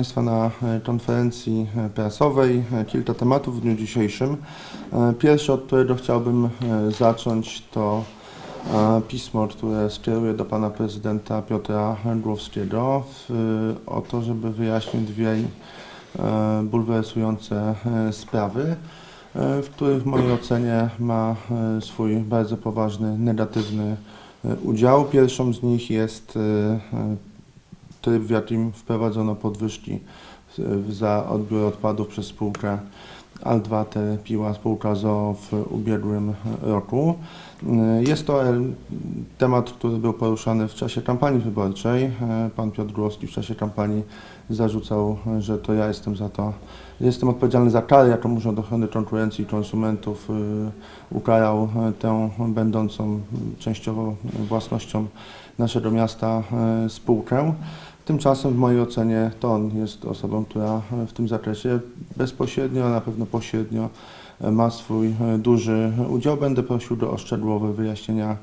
Państwa na e, konferencji e, prasowej. E, Kilka tematów w dniu dzisiejszym. Pierwszy, od którego chciałbym zacząć, to pismo, które skieruję do Pana Prezydenta Piotra Głowskiego o to, żeby wyjaśnić dwie bulwersujące sprawy, w których w mojej ocenie ma swój bardzo poważny, negatywny udział. Pierwszą z nich jest tryb, w jakim wprowadzono podwyżki e, za odbiór odpadów przez spółkę Altwater Piła, spółka ZOO w ubiegłym roku. E, Jest to temat, który był poruszany w czasie kampanii wyborczej. E, Pan Piotr Głowski w czasie kampanii zarzucał, że to ja jestem za to, jestem odpowiedzialny za karę, jaką Urząd Ochrony Konkurencji i Konsumentów ukarał tę będącą częściowo własnością naszego miasta spółkę. Tymczasem w mojej ocenie to on jest osobą, która w tym zakresie bezpośrednio, a na pewno pośrednio e, ma swój e, duży udział. Będę prosił o szczegółowe wyjaśnienia e,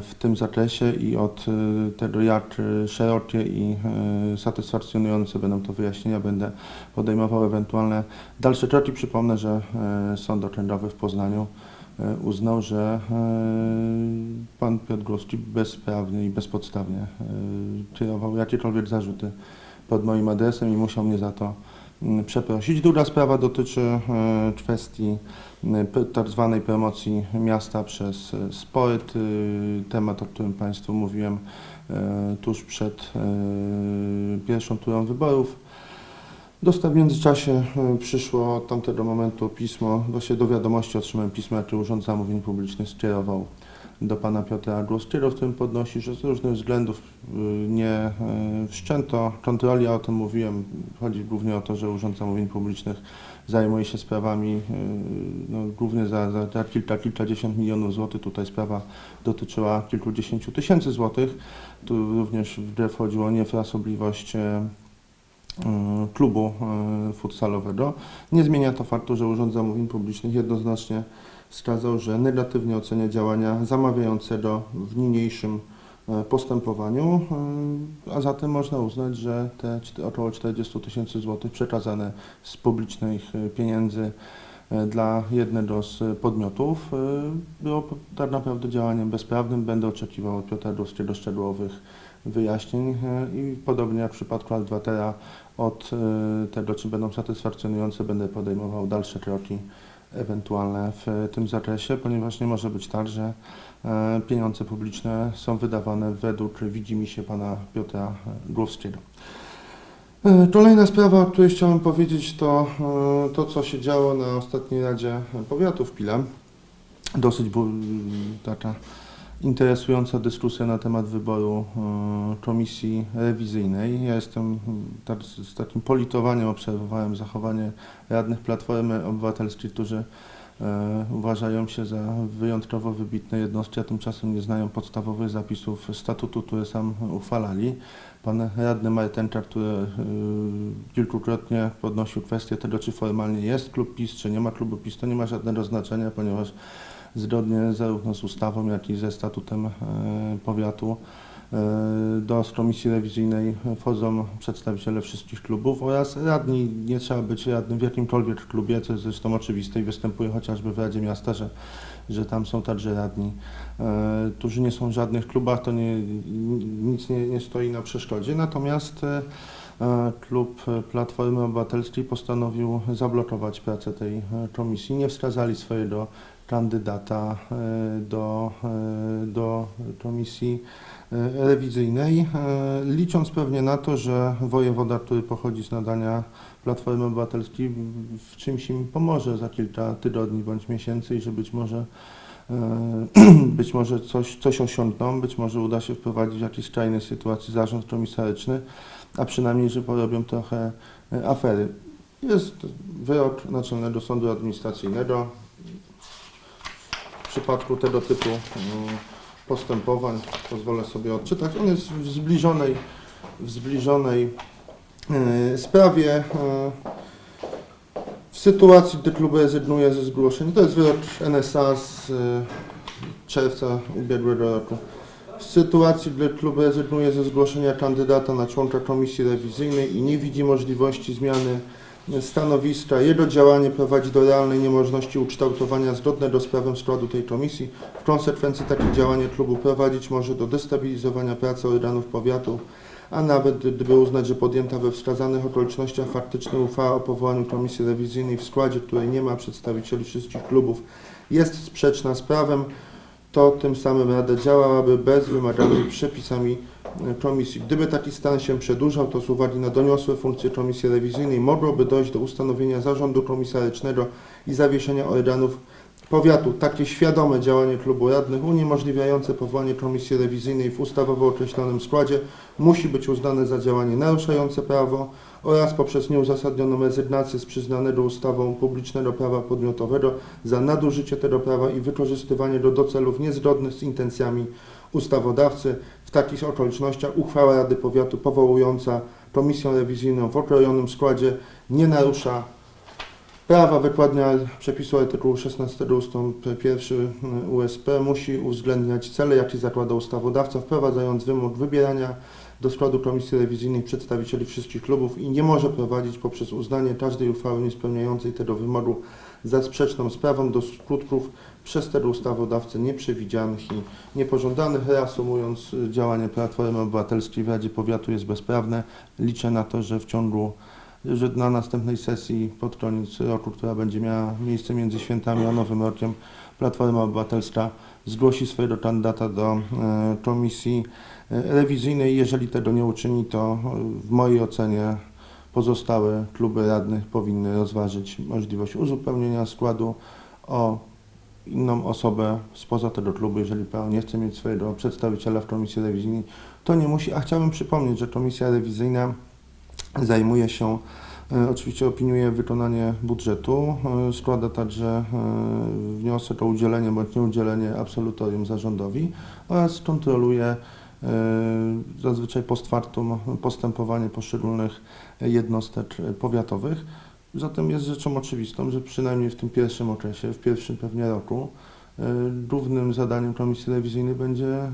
w tym zakresie i od tego, jak szerokie i satysfakcjonujące będą to wyjaśnienia, będę podejmował ewentualne dalsze kroki. Przypomnę, że Sąd Okręgowy w Poznaniu uznał, że e, pan Piotr Głowski bezprawnie i bezpodstawnie e, kierował jakiekolwiek zarzuty pod moim adresem i musiał mnie za to mm, przeprosić. Druga sprawa dotyczy e, kwestii tak zwanej promocji miasta przez e, sport, temat, o którym Państwu mówiłem e, tuż przed e, pierwszą turą wyborów. Dosta w międzyczasie e, przyszło od tamtego momentu pismo, właśnie do wiadomości otrzymałem pismo, jakie Urząd Zamówień Publicznych skierował do pana Piotra Głowskiego, w którym podnosi, że z różnych względów y, nie e, wszczęto kontroli, a o tym mówiłem. Chodzi głównie o to, że Urząd Zamówień Publicznych zajmuje się sprawami no, głównie za, za, za kilka, kilkadziesiąt milionów złotych. Tutaj sprawa dotyczyła kilkudziesięciu tysięcy złotych. Tu również w grę wchodziło niefrasobliwość e, klubu y, futsalowego. Nie zmienia to faktu, że Urząd Zamówień Publicznych jednoznacznie wskazał, że negatywnie ocenia działania zamawiającego w niniejszym e, postępowaniu, e, a zatem można uznać, że te około 40 tysięcy złotych przekazane z publicznych e, pieniędzy e, dla jednego z podmiotów e, było tak naprawdę działaniem bezprawnym. Będę oczekiwał od Piotra Dowskiego szczegółowych wyjaśnień e, i podobnie jak w przypadku Altwatera od e, tego, czy będą satysfakcjonujące, będę podejmował dalsze kroki ewentualne w tym zakresie, ponieważ nie może być tak, że e, pieniądze publiczne są wydawane według widzimisię pana Piotra Głowskiego. E, Kolejna sprawa, o której chciałem powiedzieć, to e, to, co się działo na ostatniej Radzie Powiatu w Pile. Dosyć taka interesująca dyskusja na temat wyboru e, komisji rewizyjnej. Ja jestem tak, z z takim politowaniem obserwowałem zachowanie radnych Platformy Obywatelskiej, którzy e, uważają się za wyjątkowo wybitne jednostki, a tymczasem nie znają podstawowych zapisów statutu, które sam uchwalali. Pan radny Martenka, który e, kilkukrotnie podnosił kwestię tego, czy formalnie jest klub PiS, czy nie ma klubu PiS, to nie ma żadnego znaczenia, ponieważ zgodnie zarówno z ustawą, jak i ze statutem e, powiatu e, do komisji rewizyjnej wchodzą przedstawiciele wszystkich klubów oraz radni. Nie trzeba być radnym w jakimkolwiek klubie, co jest zresztą oczywiste i występuje chociażby w Radzie Miasta, że, że tam są także radni, e, którzy nie są w żadnych klubach, to nie, nic nie, nie stoi na przeszkodzie. Natomiast klub Platformy Obywatelskiej postanowił zablokować pracę tej komisji. Nie wskazali swojego kandydata e, do, e, do komisji e, rewizyjnej, licząc pewnie na to, że wojewoda, który pochodzi z nadania Platformy Obywatelskiej, w czymś im pomoże za kilka tygodni bądź miesięcy i że być może być może coś, coś osiągną, być może uda się wprowadzić w jakiejś skrajnej sytuacji zarząd komisaryczny, a przynajmniej, że porobią trochę afery. Jest wyrok Naczelnego Sądu Administracyjnego, w przypadku tego typu mm, postępowań pozwolę sobie odczytać. On jest w zbliżonej, w zbliżonej e, sprawie. e, W sytuacji, gdy klub rezygnuje ze zgłoszeń, to jest wyrok NSA z e, czerwca ubiegłego roku. W sytuacji, gdy klub rezygnuje ze zgłoszenia kandydata na członka komisji rewizyjnej i nie widzi możliwości zmiany stanowiska, jego działanie prowadzi do realnej niemożności ukształtowania zgodnego z prawem składu tej komisji. W konsekwencji takie działanie klubu prowadzić może do destabilizowania pracy organów powiatu, a nawet gdyby uznać, że podjęta we wskazanych okolicznościach faktycznie uchwała o powołaniu komisji rewizyjnej w składzie, której nie ma przedstawicieli wszystkich klubów, jest sprzeczna z prawem, to tym samym Rada działałaby bez wymaganych przepisami komisji. Gdyby taki stan się przedłużał, to z uwagi na doniosłe funkcje komisji rewizyjnej mogłoby dojść do ustanowienia zarządu komisarycznego i zawieszenia organów powiatu. Takie świadome działanie klubu radnych uniemożliwiające powołanie komisji rewizyjnej w ustawowo określonym składzie musi być uznane za działanie naruszające prawo oraz poprzez nieuzasadnioną rezygnację z przyznanego ustawą publicznego prawa podmiotowego za nadużycie tego prawa i wykorzystywanie go do celów niezgodnych z intencjami ustawodawcy. W takich okolicznościach uchwała Rady Powiatu powołująca komisję rewizyjną w okrojonym składzie nie narusza prawa. Wykładnia przepisu artykułu 16 ustęp 1 USP musi uwzględniać cele, jakie zakłada ustawodawca, wprowadzając wymóg wybierania do składu komisji rewizyjnej przedstawicieli wszystkich klubów i nie może prowadzić poprzez uznanie każdej uchwały niespełniającej tego wymogu za sprzeczną z prawem do skutków przez tego ustawodawcę nieprzewidzianych i niepożądanych. Reasumując, y, działanie Platformy Obywatelskiej w Radzie Powiatu jest bezprawne. Liczę na to, że w ciągu że na następnej sesji pod koniec roku, która będzie miała miejsce między świętami a Nowym Rokiem, Platforma Obywatelska zgłosi swojego kandydata do e, komisji e, rewizyjnej. Jeżeli tego nie uczyni, to e, w mojej ocenie pozostałe kluby radnych powinny rozważyć możliwość uzupełnienia składu o inną osobę spoza tego klubu. Jeżeli PO nie chce mieć swojego przedstawiciela w komisji rewizyjnej, to nie musi. A chciałbym przypomnieć, że komisja rewizyjna zajmuje się, e, oczywiście opiniuje wykonanie budżetu, e, składa także e, wniosek o udzielenie bądź nieudzielenie absolutorium zarządowi oraz kontroluje zazwyczaj post postępowanie poszczególnych jednostek powiatowych. Zatem jest rzeczą oczywistą, że przynajmniej w tym pierwszym okresie, w pierwszym pewnie roku, e, głównym zadaniem komisji rewizyjnej będzie e,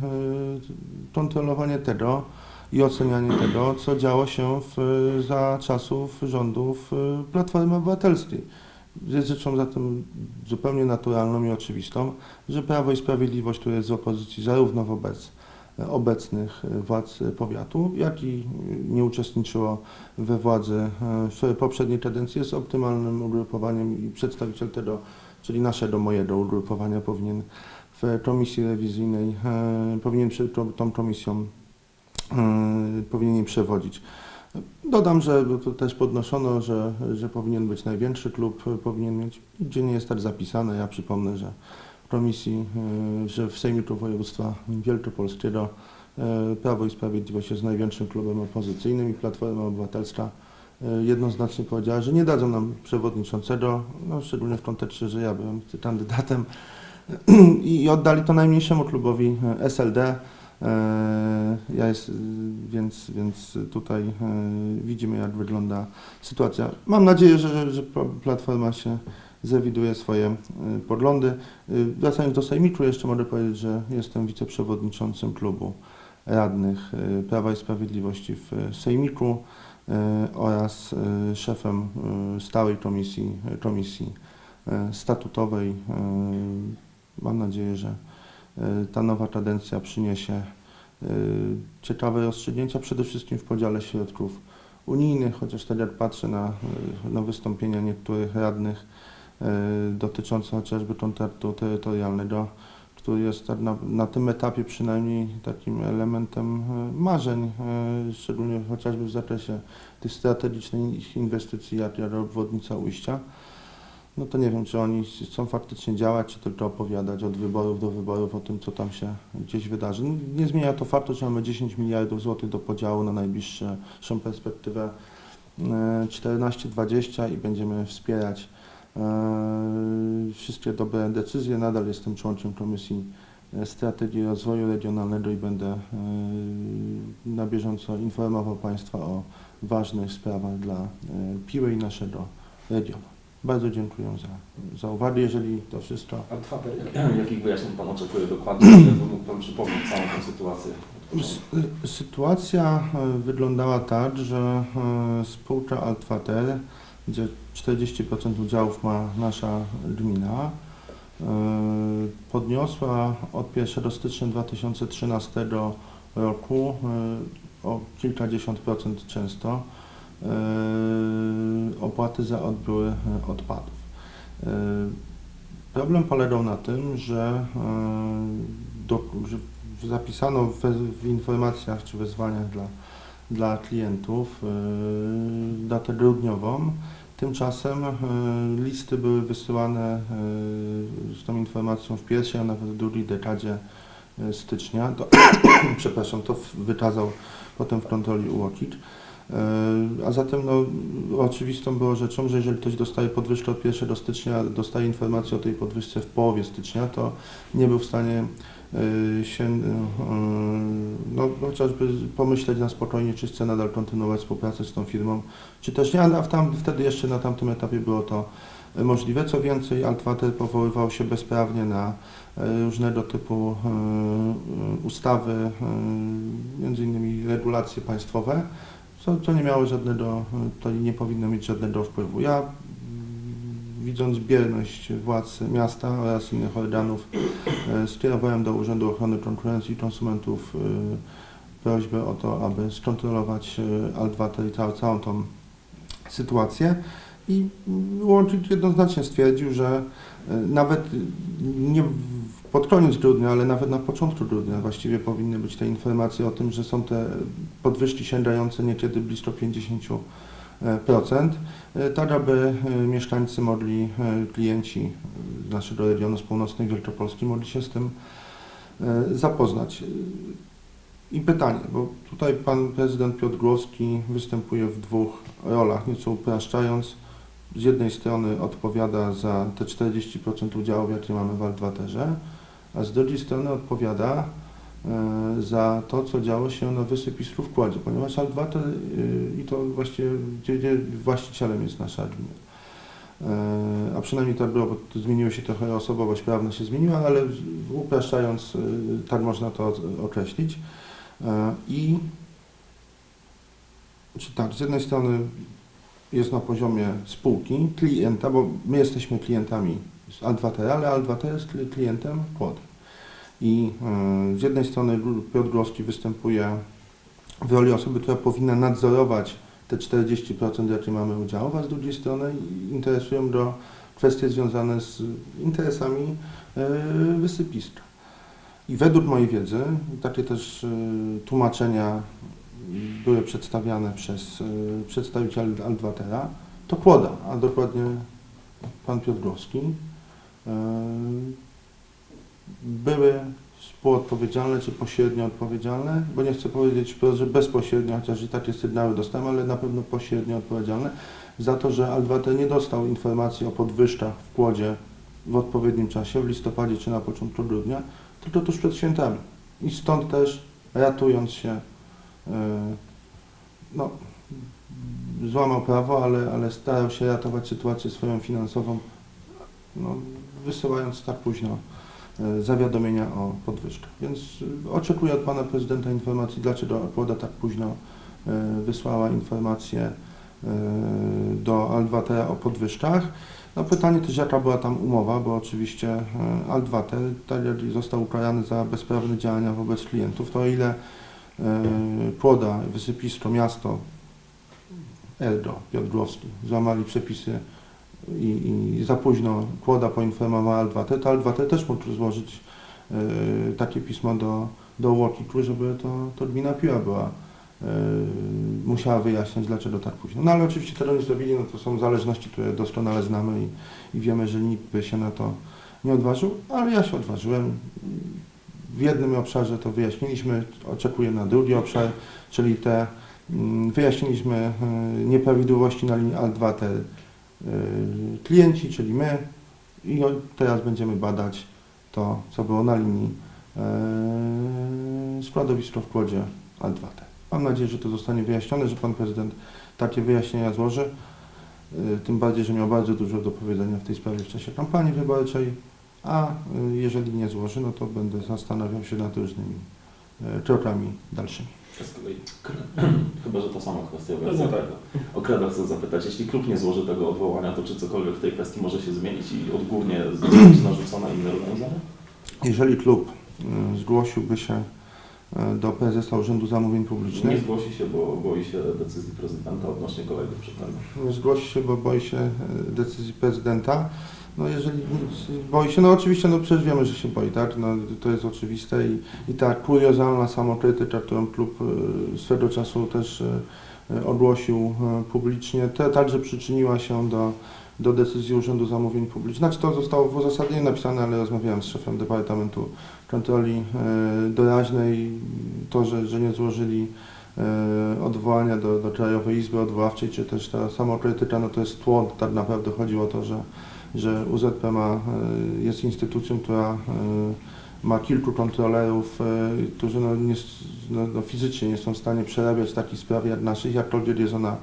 kontrolowanie tego i ocenianie tego, co działo się w, za czasów rządów e, Platformy Obywatelskiej. Jest rzeczą zatem zupełnie naturalną i oczywistą, że Prawo i Sprawiedliwość, które jest z opozycji zarówno wobec obecnych władz powiatu, jak i nie uczestniczyło we władzy w poprzedniej kadencji, jest optymalnym ugrupowaniem i przedstawiciel tego, czyli naszego, mojego ugrupowania powinien w komisji rewizyjnej, e, powinien przed tą- komisją e, powinien przewodzić. Dodam, że to też podnoszono, że, że powinien być największy klub, powinien mieć, gdzie nie jest tak zapisane. Ja przypomnę, że komisji, e, że w Sejmiku Województwa Wielkopolskiego e, Prawo i Sprawiedliwość jest największym klubem opozycyjnym i Platforma Obywatelska e, jednoznacznie powiedziała, że nie dadzą nam przewodniczącego, no, szczególnie w kontekście, że ja byłem kandydatem i oddali to najmniejszemu klubowi SLD. Ja jest, więc, więc tutaj widzimy, jak wygląda sytuacja. Mam nadzieję, że, że Platforma się zrewiduje swoje e, poglądy. E, Wracając do Sejmiku, jeszcze mogę powiedzieć, że jestem wiceprzewodniczącym klubu radnych e, Prawa i Sprawiedliwości w Sejmiku oraz szefem stałej komisji, komisji statutowej. Mam nadzieję, że ta nowa kadencja przyniesie ciekawe rozstrzygnięcia, przede wszystkim w podziale środków unijnych, chociaż tak jak patrzę na, na wystąpienia niektórych radnych dotyczące chociażby kontraktu terytorialnego, który jest tak na, na tym etapie przynajmniej takim elementem e, marzeń, e, szczególnie chociażby w zakresie tych strategicznych inwestycji, jak, jak obwodnica ujścia no to nie wiem, czy oni chcą faktycznie działać, czy tylko opowiadać od wyborów do wyborów o tym, co tam się gdzieś wydarzy. No, Nie zmienia to faktu, że mamy 10 miliardów złotych do podziału na najbliższą perspektywę e, 14-20 i będziemy wspierać e, wszystkie dobre decyzje. Nadal jestem członkiem Komisji e, Strategii Rozwoju Regionalnego i będę e, na bieżąco informował Państwa o ważnych sprawach dla e, Piły i naszego regionu. Bardzo dziękuję za, za uwagę. Jeżeli to wszystko. A trwater, jakich wyjaśnień Pan oczekuje dokładnie? Jakby mógł Pan przypomnieć całą tę sytuację? Sytuacja wyglądała tak, że spółka Altwater, gdzie 40% udziałów ma nasza gmina, e, podniosła od 1 stycznia 2013 roku e, o kilkadziesiąt procent często e, opłaty za odbiór odpadów. Problem polegał na tym, że, zapisano w informacjach czy wezwaniach dla, dla klientów e, datę grudniową. Tymczasem e, listy były wysyłane e, z tą informacją w pierwszej, a nawet w drugiej dekadzie stycznia. To, przepraszam, to wykazał potem w kontroli UOKiK. A zatem no, oczywistą było rzeczą, że jeżeli ktoś dostaje podwyżkę od 1 stycznia, dostaje informację o tej podwyżce w połowie stycznia, to nie był w stanie się e, no, chociażby pomyśleć na spokojnie, czy chce nadal kontynuować współpracę z tą firmą, czy też nie, a tam, wtedy jeszcze na tamtym etapie było to możliwe. Co więcej, Altwater powoływał się bezprawnie na e, różnego typu ustawy, między innymi regulacje państwowe, co, co nie miało żadnego, to nie powinno mieć żadnego wpływu. Ja widząc bierność władz miasta oraz innych organów, e, skierowałem do Urzędu Ochrony Konkurencji i Konsumentów e, prośbę o to, aby skontrolować e, Altwater i całą, tą sytuację. I łączyć jednoznacznie stwierdził, że nawet nie pod koniec grudnia, ale nawet na początku grudnia właściwie powinny być te informacje o tym, że są te podwyżki sięgające niekiedy blisko 50%, e, tak aby e, mieszkańcy mogli, e, klienci z naszego regionu z północnej Wielkopolski mogli się z tym e, zapoznać. I pytanie, bo tutaj pan prezydent Piotr Głowski występuje w dwóch rolach, nieco upraszczając. Z jednej strony odpowiada za te 40% udziałów, jakie mamy w Altwaterze, a z drugiej strony odpowiada e, za to, co działo się na wysypisku w Kładzie, ponieważ Altwater e, i to właściwie gdzie, gdzie właścicielem jest nasza gmina. E, A przynajmniej tak było, bo to zmieniło się trochę osobowość prawna się zmieniła, ale upraszczając, e, tak można to określić. E, I czy tak, z jednej strony jest na poziomie spółki, klienta, bo my jesteśmy klientami z ale Altwater jest kli- klientem Kłody. I e, z jednej strony Piotr Głoski występuje w roli osoby, która powinna nadzorować te 40%, jakie mamy udziałów, a z drugiej strony interesują go kwestie związane z interesami e, wysypiska. I według mojej wiedzy, takie też e, tłumaczenia były przedstawiane przez przedstawicieli Altwatera, to Kłoda, a dokładnie pan Piotr e, były współodpowiedzialne czy pośrednio odpowiedzialne, bo nie chcę powiedzieć że bezpośrednio, chociaż i takie sygnały dostałem, ale na pewno pośrednio odpowiedzialne za to, że Altwater nie dostał informacji o podwyżkach w Kłodzie w odpowiednim czasie, w listopadzie czy na początku grudnia, tylko tuż przed świętami. I stąd też ratując się, e, no, złamał prawo, ale, ale starał się ratować sytuację swoją finansową, no, wysyłając tak późno zawiadomienia o podwyżkach. Więc e, oczekuję od Pana Prezydenta informacji, dlaczego Kłoda tak późno e, wysłała informację e, do Altwatera o podwyżkach. No pytanie też, jaka była tam umowa, bo oczywiście e, Altwater, tak jak został ukarany za bezprawne działania wobec klientów, to o ile e, Kłoda, wysypisko, miasto, Erdo, Piotr Głowski, złamali przepisy i, i za późno Kłoda poinformowała Altwater, to Altwater też mógł złożyć e, takie pismo do, do UOKiK-u, żeby to, to gmina Piła była e, musiała wyjaśniać, dlaczego tak późno. No ale oczywiście tego nie zrobili, no to są zależności, które doskonale znamy i, i wiemy, że nikt by się na to nie odważył, ale ja się odważyłem. W jednym obszarze to wyjaśniliśmy, oczekuję na drugi obszar, czyli te mm, wyjaśniliśmy e, nieprawidłowości na linii Altwater e, klienci, czyli my i teraz będziemy badać to, co było na linii e, składowisko w Kłodzie Altwater. Mam nadzieję, że to zostanie wyjaśnione, że Pan Prezydent takie wyjaśnienia złoży. y, tym bardziej, że miał bardzo dużo do powiedzenia w tej sprawie w czasie kampanii wyborczej, a y, jeżeli nie złoży, no to będę zastanawiał się nad różnymi y, krokami dalszymi. Z kolei, chyba, że ta sama kwestia wraca. No tak. O Kreda chcę zapytać, jeśli klub nie złoży tego odwołania, to czy cokolwiek w tej kwestii może się zmienić i odgórnie zostać narzucone inne rozwiązania? Jeżeli klub y, zgłosiłby się y, do prezesa Urzędu Zamówień Nie Publicznych, zgłosi się, bo boi się decyzji prezydenta odnośnie kolejnych przetargów. zgłosi się, bo boi się y, decyzji prezydenta, no jeżeli boi się, no oczywiście, no przecież wiemy, że się boi, tak, no to jest oczywiste i, i ta kuriozalna samokrytyka, którą klub y, swego czasu też y, y, ogłosił publicznie, te także przyczyniła się do, do decyzji Urzędu Zamówień Publicznych. Znaczy to zostało w uzasadnieniu napisane, ale rozmawiałem z szefem Departamentu Kontroli Doraźnej, to, że, że nie złożyli e, odwołania do, do Krajowej Izby Odwoławczej, czy też ta samokrytyka, no to jest tło, tak naprawdę chodziło o to, że, że UZP ma, e, jest instytucją, która e, ma kilku kontrolerów, e, którzy no, nie, no, no, fizycznie nie są w stanie przerabiać takich spraw jak naszych, jakkolwiek jest ona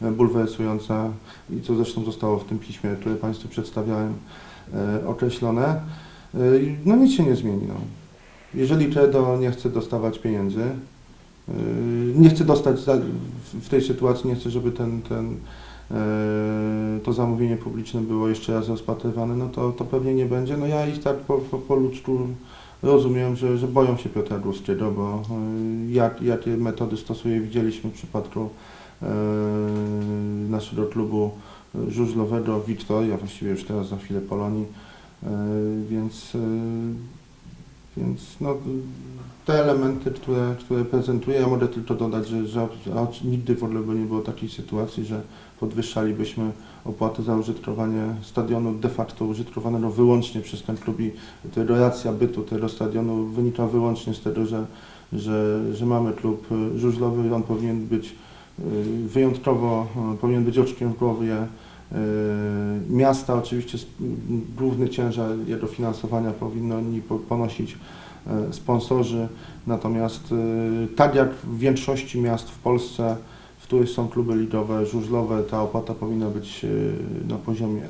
bulwersująca i co zresztą zostało w tym piśmie, które Państwu przedstawiałem, określone. No nic się nie zmieni. No. Jeżeli Credo nie chce dostawać pieniędzy, Nie chcę dostać w- tej sytuacji, nie chcę, żeby ten, ten, to zamówienie publiczne było jeszcze raz rozpatrywane, no to, to pewnie nie będzie. No ja ich tak po, po, po ludzku rozumiem, że, że boją się Piotra Górskiego, bo e, jak, jakie metody stosuje, widzieliśmy w przypadku e, naszego klubu żużlowego Wiktoria, właściwie już teraz za chwilę Polonii, e, więc, e, więc no, te elementy, które, które prezentuję, ja mogę tylko dodać, że, że nigdy w ogóle by nie było takiej sytuacji, że podwyższalibyśmy opłaty za użytkowanie stadionu de facto użytkowanego wyłącznie przez ten klub i ta relacja bytu tego stadionu wynika wyłącznie z tego, że, że, że mamy klub żużlowy, on powinien być y, wyjątkowo, y, powinien być oczkiem w głowie y, miasta. Oczywiście główny ciężar jego finansowania powinno oni po- ponosić sponsorzy. Natomiast e, tak jak w większości miast w Polsce, w których są kluby ligowe, żużlowe, ta opłata powinna być e, na poziomie,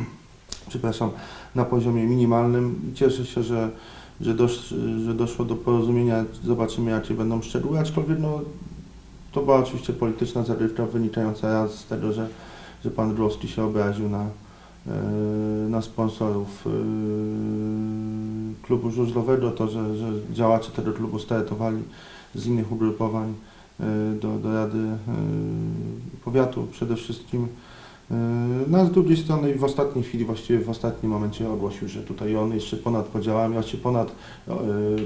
przepraszam, na poziomie minimalnym. Cieszę się, że, że, dosz, że doszło do porozumienia. Zobaczymy, jakie będą szczegóły, aczkolwiek no, to była oczywiście polityczna zagrywka wynikająca z tego, że, że pan Growski się obraził na, e, na sponsorów e, klubu żużlowego, to, że, że działacze tego klubu startowali z innych ugrupowań e, do, do Rady e, Powiatu przede wszystkim. E, No a z drugiej strony w ostatniej chwili, właściwie w ostatnim momencie ogłosił, że tutaj on jeszcze ponad podziałami, właściwie ponad, e,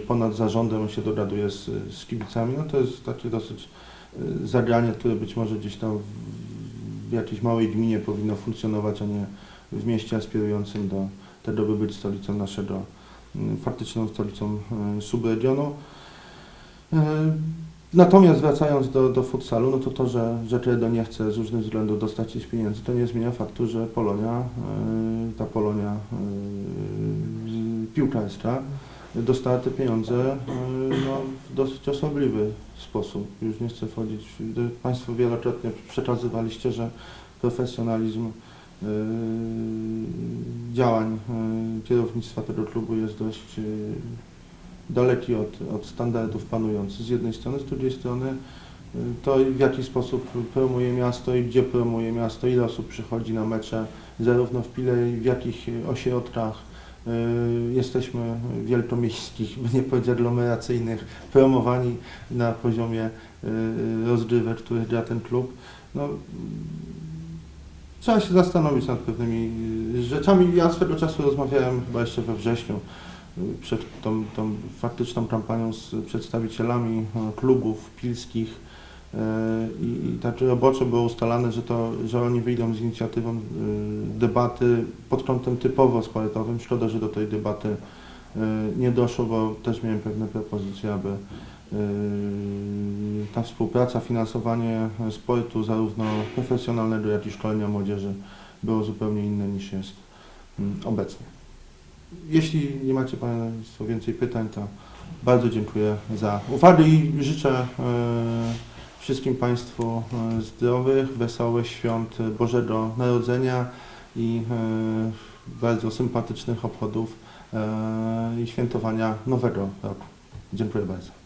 ponad zarządem się dogaduje z, z kibicami. No to jest takie dosyć zagranie, które być może gdzieś tam w, jakiejś małej gminie powinno funkcjonować, a nie w mieście aspirującym do tego, by być stolicą naszego, faktyczną stolicą e, subregionu. E, Natomiast wracając do, do futsalu, no to to, że, że Credo nie chce z różnych względów dostać się pieniędzy, to nie zmienia faktu, że Polonia, ta Polonia piłkarska dostała te pieniądze no, w dosyć osobliwy sposób. Już nie chcę wchodzić, Państwo wielokrotnie przekazywaliście, że profesjonalizm działań e, kierownictwa tego klubu jest dość e, daleki od, od standardów panujących z jednej strony, z drugiej strony y, to w jaki sposób promuje miasto i gdzie promuje miasto, ile osób przychodzi na mecze, zarówno w Pile, i w jakich y, ośrodkach y, jesteśmy wielkomiejskich, by nie powiedzieć aglomeracyjnych, promowani na poziomie y, y, rozgrywek, których gra ten klub. No, trzeba się zastanowić nad pewnymi y, rzeczami. Ja swego czasu rozmawiałem chyba jeszcze we wrześniu przed tą, tą faktyczną kampanią z przedstawicielami e, klubów pilskich i, i tak roboczo było ustalane, że, to, że oni wyjdą z inicjatywą debaty pod kątem typowo sportowym. Szkoda, że do tej debaty nie doszło, bo też miałem pewne propozycje, aby ta współpraca, finansowanie sportu zarówno profesjonalnego, jak i szkolenia młodzieży było zupełnie inne niż jest mm, obecnie. Jeśli nie macie Państwo więcej pytań, to bardzo dziękuję za uwagę i życzę e, Wszystkim Państwu e, zdrowych, wesołych świąt Bożego Narodzenia i e, bardzo sympatycznych obchodów i świętowania nowego roku. Dziękuję bardzo.